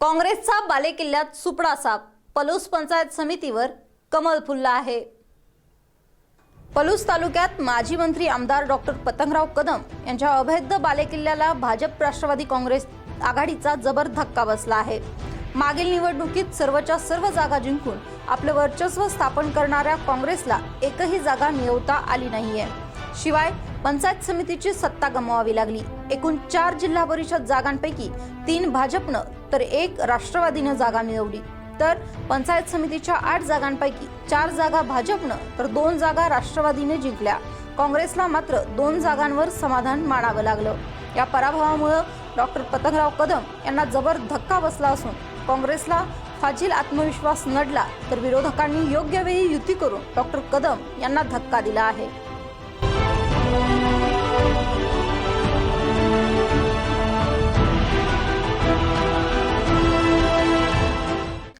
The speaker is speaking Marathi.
काँग्रेसचा बालेकिल्ल्यात सुपडा साप. पलूस पंचायत समितीवर कमल फुलला आहे. पलूस तालुक्यात माजी मंत्री आमदार डॉक्टर पतंगराव कदम यांच्या अभेद्य बालेकिल्ल्याला भाजप राष्ट्रवादी काँग्रेस आघाडीचा जबर धक्का बसला आहे. मागील निवडणुकीत सर्वच्या सर्व जागा जिंकून आपलं वर्चस्व स्थापन करणाऱ्या काँग्रेसला एकही जागा मिळवता आली नाहीये. शिवाय पंचायत समितीची सत्ता गमवावी लागली. एकूण चार जिल्हा परिषद जागांपैकी तीन भाजपनं तर एक राष्ट्रवादीनं जागा मिळवली. तर पंचायत समितीच्या आठ जागांपैकी चार जागा भाजपनं तर दोन जागा राष्ट्रवादीने जिंकल्या. काँग्रेसला मात्र दोन जागांवर समाधान मानावं लागलं. या पराभवामुळं डॉक्टर पतंगराव कदम यांना जबर धक्का बसला असून काँग्रेसला फाजील आत्मविश्वास नडला तर विरोधकांनी योग्य वेळी युती करून डॉक्टर कदम यांना धक्का दिला आहे. Thank you.